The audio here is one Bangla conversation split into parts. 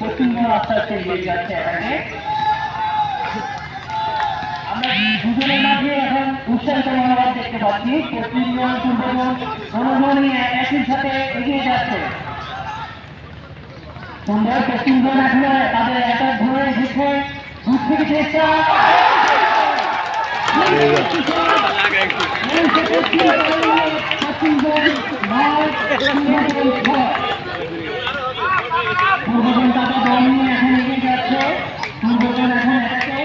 পশ্চিমবঙ্গ আস্তে আস্তে এগিয়ে যাচ্ছে এখানে আমরা দুজনের মাঝে এখন উৎসাহিত মনোভাব দেখতে পাচ্ছি। পশ্চিমবঙ্গ পূর্ববঙ্গ মনোজনই একই সাথে এগিয়ে যাচ্ছে। সুন্দর পশ্চিমবঙ্গ এখনও তাদের একটা ধরে এসেছে দূর থেকে চেষ্টা। পূর্বজন তাদের দল নিয়ে এখন এগিয়ে যাচ্ছে পূর্বজন এখন এটাকে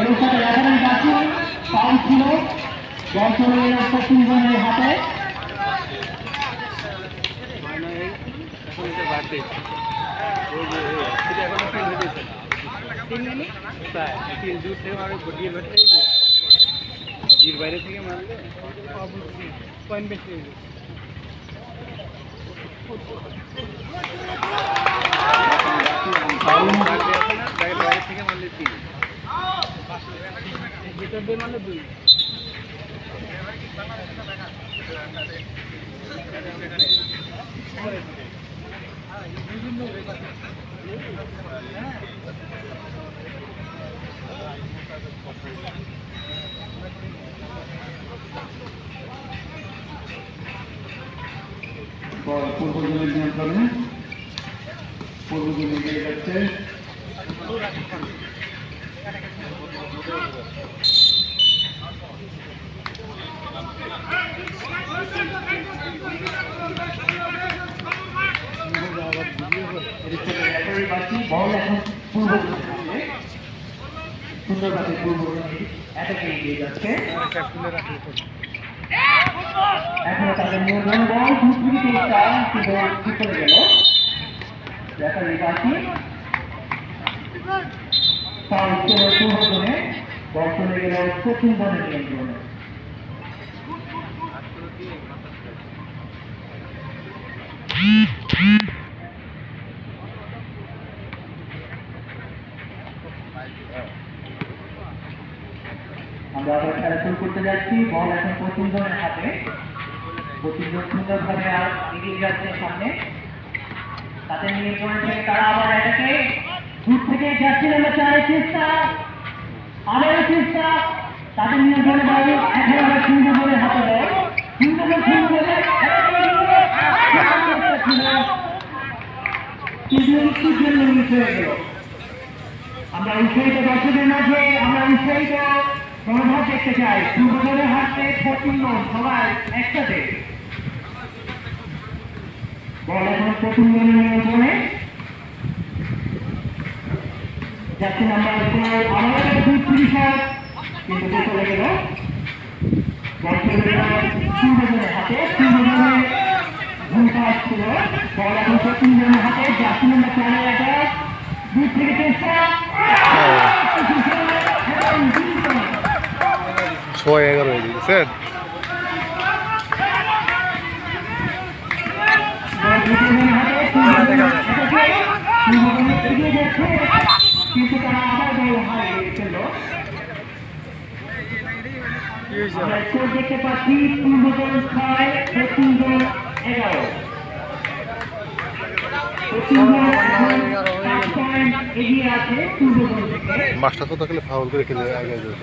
এর সাথে রেফারেন্স বাকি ফাউল ছিল জল চলে গেল পশ্চিমবঙ্গের হাতে বাইরে থেকে মারলে পয়েন্ট বেশি হয়ে যাবে। বাইরে আছে না, বাইরে বাইরে থেকে মারলে তিন দিয়ে মারলে দুই। বল পূর্বজনের নিয়ন্ত্রণে। পূর্বজন এগিয়ে যাচ্ছে রেফারি বাকি বল এখন পূর্বজনের হাতে সুন্দরভাবে পূর্বজন এটাকে এগিয়ে যাচ্ছে এখনও নিয়ন্ত্রণ বল করে গেল রেফারি বাকি ফাউল ছিল পূর্বজনে বল নিয়ন্ত্রণে আমরা আবার খেলা শুরু করতে যাচ্ছি। বল এখন পশ্চিম জনের হাতে পশ্চিম জন সুন্দরভাবে আর এগিয়ে যাচ্ছে সামনে। তাতে নিয়ে পড়েছে তারা আবার এটাকে। দূর থেকে যাচ্ছে আমরা চারের চেষ্টা আবারও চেষ্টা তাদের নিয়ন্ত্রণে বাড়ি। এখন আবার সুন্দরবনের হাতে দেয় জন্য মিস হয়ে আমরা উৎসাহিত দর্শকের মাঝে। আমরা উৎসাহিত মনোভাব দেখতে চাই। পূর্বজনের হাতে পছন্দ সবাই একসাথে। বল এখন প্রথম জনের নিয়ন্ত্রণে যাচ্ছে নাম্বার ফোর আমাদের দুই তিরিশ কিন্তু চলে গেল। বল চলে গেল হাতে পূর্বজনের ভূমিকা ছিল। বল এখন জনের হাতে, যাচ্ছে নাম্বার চারে একটা দুই থেকে চেষ্টা ছয় এগারো হয়ে গেছে মাস্টার তো থাকলে ফাউল করে খেলে আগে যেত